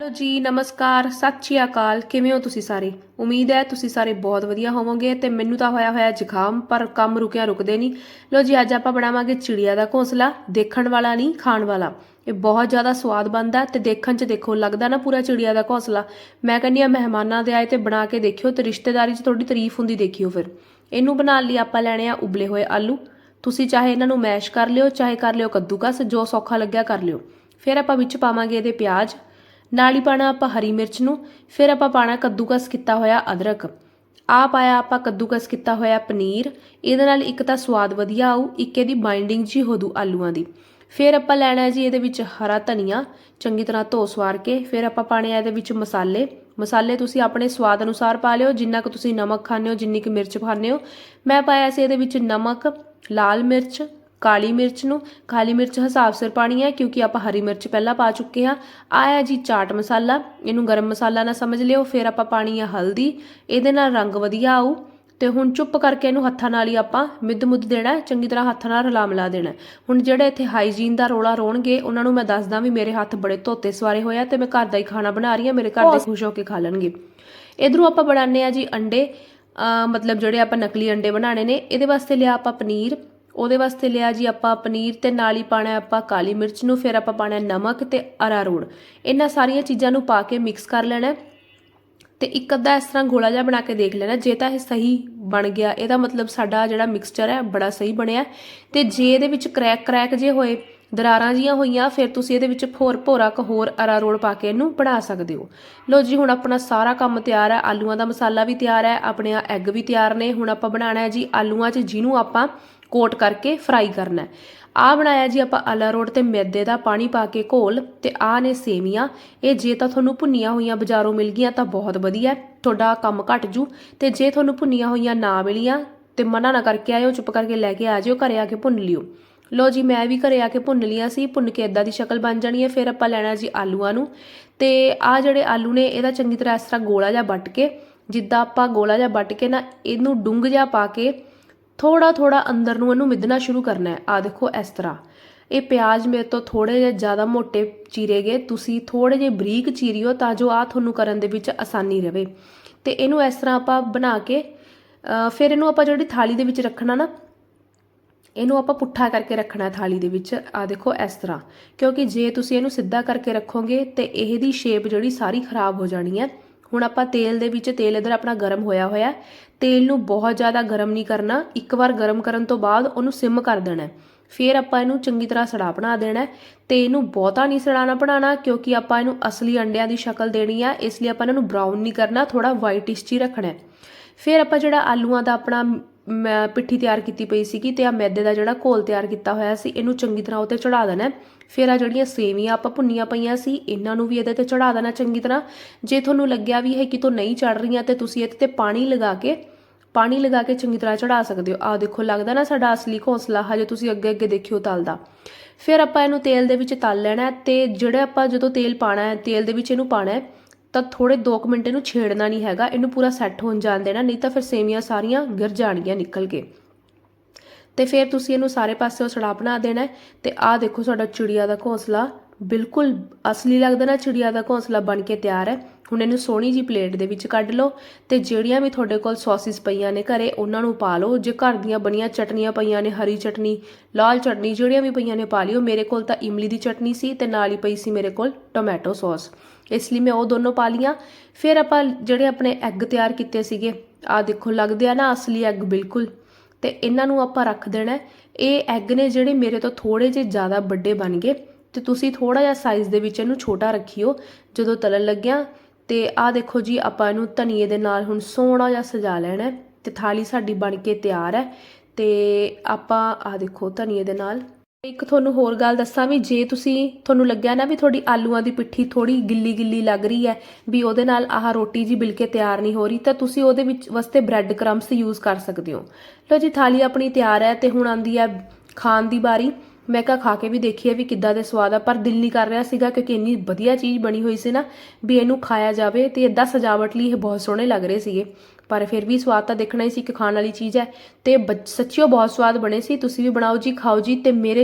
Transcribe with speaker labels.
Speaker 1: Hello ਜੀ, ਨਮਸਕਾਰ, ਸਤਿ ਸ਼੍ਰੀ ਅਕਾਲ। ਕਿਵੇਂ ਹੋ ਤੁਸੀਂ ਸਾਰੇ? ਉਮੀਦ ਹੈ ਤੁਸੀਂ ਸਾਰੇ ਬਹੁਤ ਵਧੀਆ ਹੋਵੋਗੇ ਤੇ ਮੈਨੂੰ ਤਾਂ ਹੋਇਆ ਹੋਇਆ ਜ਼ੁਕਾਮ, ਪਰ ਕੰਮ ਰੁਕਿਆ ਰੁਕਦੇ ਨਹੀਂ। ਲੋ ਜੀ, ਅੱਜ ਆਪਾਂ ਬਣਾਵਾਂਗੇ ਚਿੜੀਆ ਦਾ ਘੋਂਸਲਾ, ਦੇਖਣ ਵਾਲਾ ਨਹੀਂ, ਖਾਣ ਵਾਲਾ। ਇਹ ਬਹੁਤ ਜ਼ਿਆਦਾ ਸਵਾਦ ਬਣਦਾ ਤੇ ਦੇਖਣ 'ਚ ਦੇਖੋ, ਲੱਗਦਾ ਨਾ ਪੂਰਾ ਚਿੜੀਆ ਦਾ ਘੋਂਸਲਾ। ਮੈਂ ਕਹਿੰਦੀ ਆ ਮਹਿਮਾਨਾਂ ਦੇ ਆਏ ਤੇ ਬਣਾ ਕੇ ਦੇਖਿਓ ਤੇ ਰਿਸ਼ਤੇਦਾਰੀ 'ਚ ਤੁਹਾਡੀ ਤਾਰੀਫ ਹੁੰਦੀ ਦੇਖਿਓ ਫਿਰ। ਇਹਨੂੰ ਬਣਾਉਣ ਲਈ ਆਪਾਂ ਲੈਣੇ ਆ ਉਬਲੇ ਹੋਏ ਆਲੂ। ਤੁਸੀਂ ਚਾਹੇ ਇਹਨਾਂ ਨੂੰ ਮੈਸ਼ ਕਰ ਲਿਓ, ਚਾਹੇ ਕਰ ਲਿਓ ਕੱਦੂਕਸ, ਜੋ ਸੌਖਾ ਲੱਗਿਆ ਕਰ ਲਿਓ। ਫਿਰ ਆਪਾਂ ਵਿੱਚ ਪਾਵਾਂਗੇ ਇਹਦੇ ਪਿਆਜ਼। ਨਾਲ ਹੀ ਪਾਣਾ ਆਪਾਂ ਹਰੀ ਮਿਰਚ ਨੂੰ, ਫਿਰ ਆਪਾਂ ਪਾਣਾ ਕੱਦੂਕਸ ਕੀਤਾ ਹੋਇਆ ਅਦਰਕ। ਆ ਪਾਇਆ ਆਪਾਂ ਕੱਦੂਕਸ ਕੀਤਾ ਹੋਇਆ ਪਨੀਰ, ਇਹਦੇ ਨਾਲ ਇੱਕ ਤਾਂ ਸਵਾਦ ਵਧੀਆ ਆਊ, ਇੱਕ ਇਹਦੀ ਬਾਈਂਡਿੰਗ ਜੀ ਹੋਦੂ ਆਲੂਆਂ ਦੀ। ਫਿਰ ਆਪਾਂ ਲੈਣਾ ਜੀ ਇਹਦੇ ਵਿੱਚ ਹਰਾ ਧਨੀਆ, ਚੰਗੀ ਤਰ੍ਹਾਂ ਧੋ ਸਵਾਰ ਕੇ, ਫਿਰ ਆਪਾਂ ਪਾਣੇ ਆ ਇਹਦੇ ਵਿੱਚ ਮਸਾਲੇ। ਮਸਾਲੇ ਤੁਸੀਂ ਆਪਣੇ ਸਵਾਦ ਅਨੁਸਾਰ ਪਾ ਲਿਓ, ਜਿੰਨਾ ਕੁ ਤੁਸੀਂ ਨਮਕ ਖਾਂਦੇ ਹੋ, ਜਿੰਨੀ ਕੁ ਮਿਰਚ ਖਾਂਦੇ ਹੋ। ਮੈਂ ਪਾਇਆ ਸੀ ਇਹਦੇ ਵਿੱਚ ਨਮਕ, ਲਾਲ ਮਿਰਚ ਕਾਲੀ ਮਿਰਚ ਨੂੰ। ਕਾਲੀ ਮਿਰਚ ਹਿਸਾਬ ਸਿਰ ਪਾਣੀ ਹੈ ਕਿਉਂਕਿ ਆਪਾਂ ਹਰੀ ਮਿਰਚ ਪਹਿਲਾਂ ਪਾ ਚੁੱਕੇ ਹਾਂ। ਆਇਆ ਜੀ ਚਾਟ ਮਸਾਲਾ। ਇਹਨੂੰ ਗਰਮ ਮਸਾਲਾ ਨਾ ਸਮਝ ਲਿਓ, ਫਿਰ ਆਪਾਂ ਪਾਣੀ ਹੈ ਹਲਦੀ। ਇਹਦੇ ਨਾਲ ਰੰਗ ਵਧੀਆ ਆਊ। ਤੇ ਹੁਣ ਚੁੱਪ ਕਰਕੇ ਇਹਨੂੰ ਹੱਥਾਂ ਨਾਲ ਹੀ ਆਪਾਂ ਮਿੱਧ ਮੁੱਧ ਦੇਣਾ ਚੰਗੀ ਤਰ੍ਹਾਂ ਹੱਥਾਂ ਨਾਲ ਰਲਾ ਮਿਲਾ ਦੇਣਾ ਹੁਣ ਜਿਹੜੇ ਇੱਥੇ ਹਾਈਜੀਨ ਦਾ ਰੋਲਾ ਰੋਣਗੇ, ਉਹਨਾਂ ਨੂੰ ਮੈਂ ਦੱਸਦਾ ਵੀ ਮੇਰੇ ਹੱਥ ਬੜੇ ਧੋਤੇ ਸਵਾਰੇ ਹੋਇਆ ਤੇ ਮੈਂ ਘਰ ਦਾ ਹੀ ਖਾਣਾ ਬਣਾ ਰਹੀ ਹਾਂ। ਮੇਰੇ ਘਰ ਦੇ ਖੁਸ਼ ਹੋ ਕੇ ਖਾ ਲੈਣਗੇ। ਇਧਰੋਂ ਆਪਾਂ ਬਣਾਉਂਦੇ ਆ ਜੀ ਅੰਡੇ। ਮਤਲਬ ਜਿਹੜੇ ਆਪਾਂ ਨਕਲੀ ਅੰਡੇ ਬਣਾਣੇ ਨੇ, ਇਹਦੇ ਵਾਸਤੇ ਲਿਆ ਆਪਾਂ ਪਨੀਰ। ਉਹਦੇ ਵਾਸਤੇ ਲਿਆ ਜੀ ਆਪਾਂ ਪਨੀਰ ਤੇ ਨਾਲ ਹੀ ਪਾਣਾ ਆਪਾਂ ਕਾਲੀ ਮਿਰਚ ਨੂੰ, ਫਿਰ ਆਪਾਂ ਪਾਣਾ ਨਮਕ ਤੇ ਅਰਾਰੋੜ ਇਹਨਾਂ ਸਾਰੀਆਂ ਚੀਜ਼ਾਂ ਨੂੰ ਪਾ ਕੇ ਮਿਕਸ ਕਰ ਲੈਣਾ ਹੈ। ਤੇ ਇੱਕ ਅੱਧਾ ਇਸ ਤਰ੍ਹਾਂ ਗੋਲਾ ਜਿਹਾ ਬਣਾ ਕੇ ਦੇਖ ਲੈਣਾ ਜੇ ਤਾਂ ਇਹ ਸਹੀ ਬਣ ਗਿਆ, ਇਹਦਾ ਮਤਲਬ ਸਾਡਾ ਜਿਹੜਾ ਮਿਕਸਚਰ ਹੈ ਬੜਾ ਸਹੀ ਬਣਿਆ ਤੇ ਜੇ ਇਹਦੇ ਵਿੱਚ ਕ੍ਰੈਕ ਕ੍ਰੈਕ ਜੇ ਹੋਏ ਦਰਾਰਾਂ ਜੀਆਂ ਹੋਈਆਂ, ਫਿਰ ਤੁਸੀਂ ਇਹਦੇ ਵਿੱਚ ਹੋਰ ਭੋਰਾ ਕ ਹੋਰ ਅਰਾਰੋੜ ਪਾ ਕੇ ਇਹਨੂੰ ਬਣਾ ਸਕਦੇ ਹੋ। ਲੋ ਜੀ, ਹੁਣ ਆਪਣਾ ਸਾਰਾ ਕੰਮ ਤਿਆਰ ਹੈ, ਆਲੂਆਂ ਦਾ ਮਸਾਲਾ ਵੀ ਤਿਆਰ ਹੈ, ਆਪਣੇ ਆ ਐਗ ਵੀ ਤਿਆਰ ਨੇ। ਹੁਣ ਆਪਾਂ ਬਣਾਉਣਾ ਹੈ ਜੀ ਆਲੂਆਂ 'ਚ, ਜਿਹਨੂੰ ਆਪਾਂ ਕੋਟ ਕਰਕੇ ਫਰਾਈ ਕਰਨਾ ਹੈ। ਆ ਬਣਾਇਆ ਜੀ ਆਪਾਂ ਅਲਾਰੋਟ ਤੇ ਮੈਦੇ ਦਾ ਪਾਣੀ ਪਾ ਕੇ ਘੋਲ, ਤੇ ਆ ਨੇ ਸੇਵੀਆਂ। ਇਹ ਜੇ ਤਾਂ ਤੁਹਾਨੂੰ ਭੁੰਨੀਆਂ ਹੋਈਆਂ ਬਾਜ਼ਾਰੋਂ ਮਿਲ ਗਈਆਂ ਤਾਂ ਬਹੁਤ ਵਧੀਆ ਤੁਹਾਡਾ ਕੰਮ ਘਟ ਜੂ। ਤੇ ਜੇ ਤੁਹਾਨੂੰ ਭੁੰਨੀਆਂ ਹੋਈਆਂ ਨਾ ਮਿਲੀਆਂ, ਤੇ ਮਨਾ ਨਾ ਕਰਕੇ ਆਇਓ, ਚੁੱਪ ਕਰਕੇ ਲੈ ਕੇ ਆ ਜਿਓ, ਘਰੇ ਆ ਕੇ ਭੁੰਨ ਲਿਓ। ਲੋ ਜੀ, ਮੈਂ ਵੀ ਘਰੇ ਆ ਕੇ ਭੁੰਨ ਲੀਆਂ ਸੀ, ਭੁੰਨ ਕੇ ਇਦਾਂ ਦੀ ਸ਼ਕਲ ਬਣ ਜਾਣੀ ਹੈ, ਫਿਰ ਆਪਾਂ ਲੈਣਾ ਜੀ ਆਲੂਆਂ ਨੂੰ। ਤੇ ਆ ਜਿਹੜੇ ਆਲੂ ਨੇ, ਇਹਦਾ ਚੰਗੀ ਤਰ੍ਹਾਂ ਇਸ ਤਰ੍ਹਾਂ ਗੋਲਾ ਜਿਹਾ ਵੱਟ ਕੇ, ਜਿੱਦਾਂ ਆਪਾਂ ਗੋਲਾ ਜਿਹਾ ਵੱਟ ਕੇ ਨਾ, ਇਹਨੂੰ ਡੁੰਗ ਜਿਹਾ ਪਾ ਕੇ ਥੋੜਾ ਥੋੜਾ ਅੰਦਰ ਨੂੰ ਇਹਨੂੰ ਮਿੱਧਣਾ ਸ਼ੁਰੂ ਕਰਨਾ ਹੈ। ਆ ਦੇਖੋ ਇਸ ਤਰ੍ਹਾਂ। ਇਹ ਪਿਆਜ਼ ਮੇਰੇ ਤੋਂ ਥੋੜੇ ਜਿਹਾ ਜ਼ਿਆਦਾ ਮੋٹے ਚੀਰੇ ਗਏ, ਤੁਸੀਂ ਥੋੜੇ ਜਿਹੇ ਬਰੀਕ ਚੀਰਿਓ ਤਾਂ ਜੋ ਆ ਤੁਹਾਨੂੰ ਕਰਨ ਦੇ ਵਿੱਚ ਆਸਾਨੀ ਰਹੇ ਤੇ ਇਹਨੂੰ ਇਸ ਤਰ੍ਹਾਂ ਆਪਾਂ ਬਣਾ ਕੇ ਫਿਰ ਇਹਨੂੰ ਆਪਾਂ ਜਿਹੜੀ ਥਾਲੀ ਦੇ ਵਿੱਚ ਰੱਖਣਾ ਨਾ ਇਹਨੂੰ ਆਪਾਂ ਪੁੱਠਾ ਕਰਕੇ ਰੱਖਣਾ ਥਾਲੀ ਦੇ ਵਿੱਚ। ਆ ਦੇਖੋ ਇਸ ਤਰ੍ਹਾਂ। ਕਿਉਂਕਿ ਜੇ ਤੁਸੀਂ ਇਹਨੂੰ ਸਿੱਧਾ ਕਰਕੇ ਰੱਖੋਗੇ ਤੇ ਇਹਦੀ ਸ਼ੇਪ ਜਿਹੜੀ ਸਾਰੀ ਖਰਾਬ ਹੋ ਜਾਣੀ ਹੈ। ਹੁਣ ਆਪਾਂ ਤੇਲ ਦੇ ਵਿੱਚ, ਤੇਲ ਇਧਰ ਆਪਣਾ ਗਰਮ ਹੋਇਆ ਹੋਇਆ ਤੇਲ ਨੂੰ ਬਹੁਤ ਜ਼ਿਆਦਾ ਗਰਮ ਨਹੀਂ ਕਰਨਾ। ਇੱਕ ਵਾਰ ਗਰਮ ਕਰਨ ਤੋਂ ਬਾਅਦ ਉਹਨੂੰ ਸਿਮ ਕਰ ਦੇਣਾ ਫਿਰ ਆਪਾਂ ਇਹਨੂੰ ਚੰਗੀ ਤਰ੍ਹਾਂ ਸੜਾ ਬਣਾ ਦੇਣਾ ਹੈ। ਤੇ ਇਹਨੂੰ ਬਹੁਤਾ ਨਹੀਂ ਸੜਾਣਾ ਬਣਾਉਣਾ, ਕਿਉਂਕਿ ਆਪਾਂ ਇਹਨੂੰ ਅਸਲੀ ਅੰਡਿਆਂ ਦੀ ਸ਼ਕਲ ਦੇਣੀ ਆ ਇਸ ਲਈ ਆਪਾਂ ਇਹਨਾਂ ਨੂੰ ਬਰਾਊਨ ਨਹੀਂ ਕਰਨਾ ਥੋੜਾ ਵਾਈਟਿਸ਼ ਹੀ ਰੱਖਣਾ ਫਿਰ ਆਪਾਂ ਜਿਹੜਾ ਆਲੂਆਂ ਦਾ ਆਪਣਾ ਮੈਂ ਪਿੱਠੀ ਤਿਆਰ ਕੀਤੀ ਪਈ ਸੀਗੀ ਤੇ ਆ ਮੈਦੇ ਦਾ ਜਿਹੜਾ ਘੋਲ ਤਿਆਰ ਕੀਤਾ ਹੋਇਆ ਸੀ, ਇਹਨੂੰ ਚੰਗੀ ਤਰ੍ਹਾਂ ਉੱਤੇ ਚੜਾ ਦੇਣਾ ਫਿਰ ਆ ਜਿਹੜੀਆਂ ਸੇਵੀਆਂ ਆਪਾਂ ਭੁੰਨੀਆਂ ਪਈਆਂ ਸੀ, ਇਹਨਾਂ ਨੂੰ ਵੀ ਇਹਦੇ ਤੇ ਚੜਾ ਦੇਣਾ ਚੰਗੀ ਤਰ੍ਹਾਂ। ਜੇ ਤੁਹਾਨੂੰ ਲੱਗਿਆ ਵੀ ਇਹ ਕਿਤੋਂ ਨਹੀਂ ਚੜ ਰਹੀਆਂ ਤੇ ਤੁਸੀਂ ਇਹਦੇ ਤੇ ਪਾਣੀ ਲਗਾ ਕੇ, ਪਾਣੀ ਲਗਾ ਕੇ ਚੰਗੀ ਤਰ੍ਹਾਂ ਚੜਾ ਸਕਦੇ ਹੋ। ਆਹ ਦੇਖੋ, ਲੱਗਦਾ ਨਾ ਸਾਡਾ ਅਸਲੀ ਘੋਂਸਲਾ, ਹਜੇ ਤੁਸੀਂ ਅੱਗੇ ਅੱਗੇ ਦੇਖਿਓ ਤਲਦਾ ਫਿਰ ਆਪਾਂ ਇਹਨੂੰ ਤੇਲ ਦੇ ਵਿੱਚ ਤਲ ਲੈਣਾ ਹੈ ਤੇ ਜਿਹੜੇ ਆਪਾਂ ਜਦੋਂ ਤੇਲ ਪਾਣਾ ਹੈ, ਤੇਲ ਦੇ ਵਿੱਚ ਇਹਨੂੰ ਪਾਣਾ ਹੈ। ਤਾਂ ਥੋੜੇ 2 ਮਿੰਟ ਇਹਨੂੰ ਛੇੜਨਾ ਨਹੀਂ ਹੈਗਾ, ਇਹਨੂੰ ਪੂਰਾ ਸੈੱਟ ਹੋਣ ਜਾਣ ਦੇਣਾ, ਨਹੀਂ ਤਾਂ ਫਿਰ ਸੇਵੀਆਂ ਸਾਰੀਆਂ ਗਿਰ ਜਾਣਗੀਆਂ ਨਿਕਲ ਕੇ। ਤੇ ਫਿਰ ਤੁਸੀਂ ਇਹਨੂੰ ਸਾਰੇ ਪਾਸਿਓਂ ਸੜਾ ਬਣਾ ਦੇਣਾ ਹੈ ਤੇ ਆਹ ਦੇਖੋ ਸਾਡਾ ਚਿੜੀਆ ਦਾ ਘੋਂਸਲਾ ਬਿਲਕੁਲ ਅਸਲੀ ਲੱਗਦਾ ਨਾ, ਚਿੜੀਆ ਦਾ ਘੋਂਸਲਾ ਬਣ ਕੇ ਤਿਆਰ ਹੈ। ਹੁਣ ਇਹਨੂੰ ਸੋਹਣੀ ਜੀ ਪਲੇਟ ਦੇ ਵਿੱਚ ਕੱਢ ਲਓ ਤੇ ਜਿਹੜੀਆਂ ਵੀ ਤੁਹਾਡੇ ਕੋਲ ਸੌਸਿਸ ਪਈਆਂ ਨੇ ਘਰੇ, ਉਹਨਾਂ ਨੂੰ ਪਾ ਲਓ। ਜੇ ਘਰ ਦੀਆਂ ਬਣੀਆਂ ਚਟਨੀਆਂ ਪਈਆਂ ਨੇ, ਹਰੀ ਚਟਨੀ, ਲਾਲ ਚਟਨੀ ਜਿਹੜੀਆਂ ਵੀ ਪਈਆਂ ਨੇ ਪਾ ਲਿਓ। ਮੇਰੇ ਕੋਲ ਤਾਂ ਇਮਲੀ ਦੀ ਚਟਨੀ ਸੀ ਤੇ ਨਾਲ ਹੀ ਪਈ ਸੀ ਮੇਰੇ ਕੋਲ ਟੋਮੈਟੋ ਸੌਸ। ਇਸ ਲਈ ਮੈਂ ਉਹ ਦੋਨੋਂ ਪਾ ਲੀਆਂ ਫਿਰ ਆਪਾਂ ਜਿਹੜੇ ਆਪਣੇ ਐਗ ਤਿਆਰ ਕੀਤੇ ਸੀਗੇ, ਆਹ ਦੇਖੋ ਲੱਗਦੇ ਆ ਨਾ ਅਸਲੀ ਐਗ ਬਿਲਕੁਲ। ਤੇ ਇਹਨਾਂ ਨੂੰ ਆਪਾਂ ਰੱਖ ਦੇਣਾ। ਇਹ ਐਗ ਨੇ ਜਿਹੜੇ ਮੇਰੇ ਤੋਂ ਥੋੜੇ ਜਿਹੇ ਜ਼ਿਆਦਾ ਵੱਡੇ ਬਣ ਗਏ। ਤੇ ਤੁਸੀਂ ਥੋੜਾ ਜਿਹਾ ਸਾਈਜ਼ ਦੇ ਵਿੱਚ ਇਹਨੂੰ ਛੋਟਾ ਰੱਖਿਓ। ਜਦੋਂ ਤਲਣ ਲੱਗਿਆ ਅਤੇ ਆਹ ਦੇਖੋ ਜੀ, ਆਪਾਂ ਇਹਨੂੰ ਧਨੀਏ ਦੇ ਨਾਲ ਹੁਣ ਸੋਹਣਾ ਜਿਹਾ ਸਜਾ ਲੈਣਾ ਅਤੇ ਥਾਲੀ ਸਾਡੀ ਬਣ ਕੇ ਤਿਆਰ ਹੈ ਅਤੇ ਆਪਾਂ ਆਹ ਦੇਖੋ ਧਨੀਏ ਦੇ ਨਾਲ। ਇੱਕ ਤੁਹਾਨੂੰ ਹੋਰ ਗੱਲ ਦੱਸਾਂ ਵੀ, ਜੇ ਤੁਸੀਂ, ਤੁਹਾਨੂੰ ਲੱਗਿਆ ਨਾ ਵੀ ਤੁਹਾਡੀ ਆਲੂਆਂ ਦੀ ਪਿੱਠੀ ਥੋੜੀ ਗਿੱਲੀ ਗਿੱਲੀ ਲੱਗ ਰਹੀ ਹੈ ਵੀ ਉਹਦੇ ਨਾਲ ਆਹ ਰੋਟੀ ਜੀ ਬਿਲਕੇ ਤਿਆਰ ਨਹੀਂ ਹੋ ਰਹੀ, ਤਾਂ ਤੁਸੀਂ ਉਹਦੇ ਵਿੱਚ ਵਾਸਤੇ ਬ੍ਰੈਡ ਕ੍ਰੰਬਸ ਯੂਜ਼ ਕਰ ਸਕਦੇ ਹੋ। ਲਓ ਜੀ, ਥਾਲੀ ਆਪਣੀ ਤਿਆਰ ਹੈ ਤੇ ਹੁਣ ਆਂਦੀ ਹੈ ਖਾਣ ਦੀ ਵਾਰੀ। ਮੈਂ ਕਿਹਾ ਖਾ ਕੇ ਵੀ ਦੇਖੀਏ ਵੀ ਕਿੱਦਾਂ ਦੇ ਸਵਾਦ ਆ, ਪਰ ਦਿਲ ਨਹੀਂ ਕਰ ਰਿਹਾ ਸੀਗਾ ਕਿਉਂਕਿ ਇੰਨੀ ਵਧੀਆ ਚੀਜ਼ ਬਣੀ ਹੋਈ ਸੀ ਨਾ ਵੀ ਇਹਨੂੰ ਖਾਇਆ ਜਾਵੇ ਤੇ ਇਦਾਂ ਸਜਾਵਟ ਲਈ ਇਹ ਬਹੁਤ ਸੋਹਣੇ ਲੱਗ ਰਹੇ ਸੀਗੇ। ਪਰ ਫਿਰ ਵੀ ਸਵਾਦ ਤਾਂ ਦੇਖਣਾ ਹੀ ਸੀ ਕਿ ਖਾਣ ਵਾਲੀ ਚੀਜ਼ ਹੈ ਤੇ ਬੱਚ- ਸੱਚੀਓ ਬਹੁਤ ਸਵਾਦ ਬਣੇ ਸੀ। ਤੁਸੀਂ ਵੀ ਬਣਾਓ ਜੀ, ਖਾਓ ਜੀ ਤੇ ਮੇਰੇ